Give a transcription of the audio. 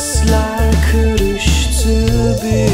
Hisler karıştı bir